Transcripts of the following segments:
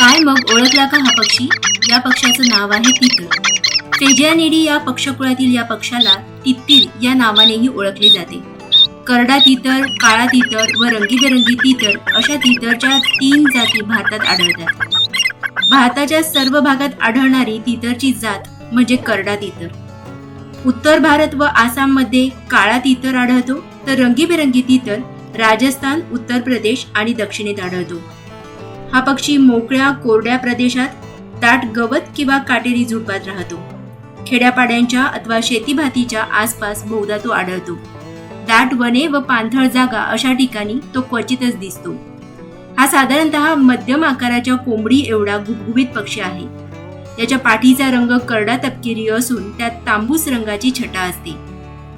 काय मग ओळखला का हा पक्षी? या पक्षाचं नाव आहे तितर फेजियानिडी या पक्षकुळातील या पक्षाला तित्तीर या नावानेही ओळखले जाते. करडा तितर काळा तितर व रंगीबेरंगी तितर अशा तितरच्या तीन जाती भारतात आढळतात. भारताच्या सर्व भागात आढळणारी तितरची जात म्हणजे करडा तितर उत्तर भारत व आसाममध्ये काळा तितर आढळतो तर रंगीबेरंगी तितर राजस्थान उत्तर प्रदेश आणि दक्षिणेत आढळतो. हा पक्षी मोकळ्या कोरड्या प्रदेशात दाट गवत किंवा काटेरी झुडपात राहतो. खेड्यापाड्यांच्या अथवा शेतीभातीच्या आसपास बहुधा तो आढळतो. दाट वने व पाणथळ जागा अशा ठिकाणी तो क्वचितच दिसतो. हा साधारणतः मध्यम आकाराच्या कोंबडी एवढा गुबगुबीत पक्षी आहे. त्याच्या पाठीचा रंग करडा तपकिरी असून त्यात तांबूस रंगाची छटा असते.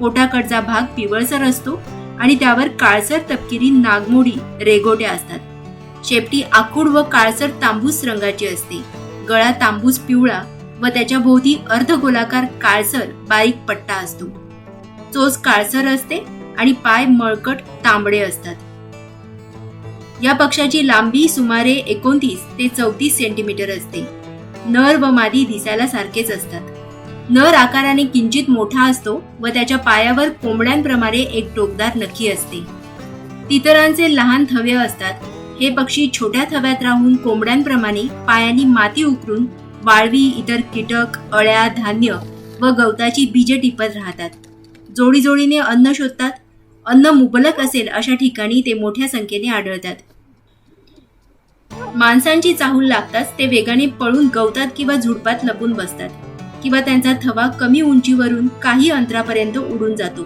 पोटाकडचा भाग पिवळसर असतो आणि त्यावर काळसर तपकिरी नागमोडी रेगोट्या असतात. शेपटी आखूड व काळसर तांबूस रंगाची असते. गळा तांबूस पिवळा व त्याच्या भोवती अर्धगोलाकार काळसर बारीक पट्टा असतो. चोच काळसर असते आणि पाय मळकट तांबडे असतात. या पक्षाची लांबी सुमारे एकोणतीस ते चौतीस सेंटीमीटर असते. नर व मादी दिसायला सारखेच असतात. नर आकाराने किंचित मोठा असतो व त्याच्या पायावर कोंबड्यांप्रमाणे एक टोकदार नखी असते. तितरांचे लहान थवे असतात हे पक्षी छोट्या थव्यात राहून कोंबड्यांप्रमाणे पायांनी माती उकरून वाळवी इतर कीटक अळ्या धान्य व गवताची बीजे टिपत राहतात. जोडी जोडीने अन्न शोधतात. अन्न मुबलक असेल अशा ठिकाणी ते मोठ्या संख्येने आढळतात. माणसांची चाहूल लागताच ते वेगाने पळून गवतात किंवा झुडपात लपून बसतात किंवा त्यांचा थवा कमी उंचीवरून काही अंतरापर्यंत उडून जातो.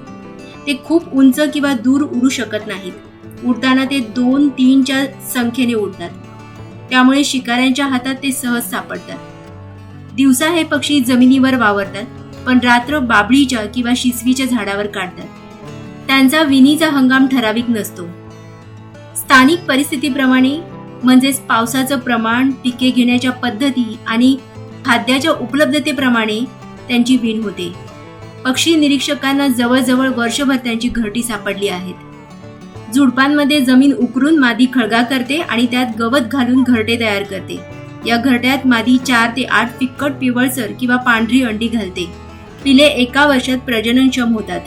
ते खूप उंच किंवा दूर उडू शकत नाहीत. उडताना ते दोन तीनच्या संख्येने उडतात. त्यामुळे शिकाऱ्यांच्या हातात ते सहज सापडतात. दिवसा हे पक्षी जमिनीवर वावरतात पण रात्र बाबळीच्या किंवा शिसवीच्या झाडावर काढतात. त्यांचा विणीचा हंगाम ठराविक नसतो. स्थानिक परिस्थितीप्रमाणे म्हणजेच पावसाचं प्रमाण पिके घेण्याच्या पद्धती आणि खाद्याच्या उपलब्धतेप्रमाणे त्यांची विण होते. पक्षी निरीक्षकांना जवळजवळ वर्षभर त्यांची घरटी सापडली आहेत. झुडपांमध्ये जमीन उकरून मादी खळगा करते आणि त्यात गवत घालून घरटे तयार करते. या घरट्यात मादी चार ते आठ फिक्कट पिवळसर किंवा पांढरी अंडी घालते. पिले एका वर्षात प्रजननक्षम होतात.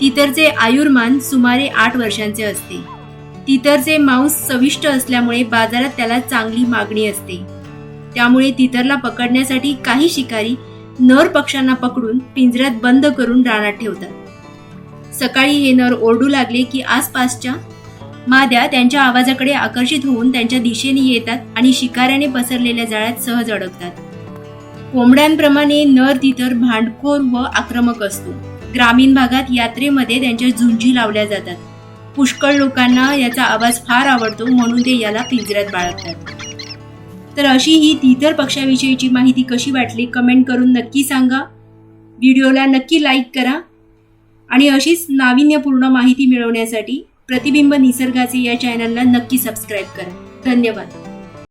तितरचे आयुर्मान सुमारे आठ वर्षांचे असते. तितरचे मांस चविष्ट असल्यामुळे बाजारात त्याला चांगली मागणी असते. त्यामुळे तितरला पकडण्यासाठी काही शिकारी नर पक्ष्यांना पकडून पिंजऱ्यात बंद करून रानात ठेवतात. सकाळी हे नर ओरडू लागले की आसपासच्या माद्या त्यांच्या आवाजाकडे आकर्षित होऊन त्यांच्या दिशेने येतात आणि शिकाऱ्याने पसरलेल्या जाळ्यात सहज अडकतात. कोंबड्यांप्रमाणे नर तितर भांडखोर व आक्रमक असतो. ग्रामीण भागात यात्रेमध्ये त्यांच्या झुंजी लावल्या जातात. पुष्कळ लोकांना याचा आवाज फार आवडतो म्हणून ते याला पिंजऱ्यात बाळगतात. तर अशी ही तितर पक्षाविषयीची माहिती कशी वाटली? कमेंट करून नक्की सांगा. व्हिडिओला नक्की लाईक करा. आणि अशीच नाविन्यपूर्ण माहिती मिळवण्यासाठी प्रतिबिंब निसर्गाचे या चॅनलला नक्की सबस्क्राईब करा. धन्यवाद.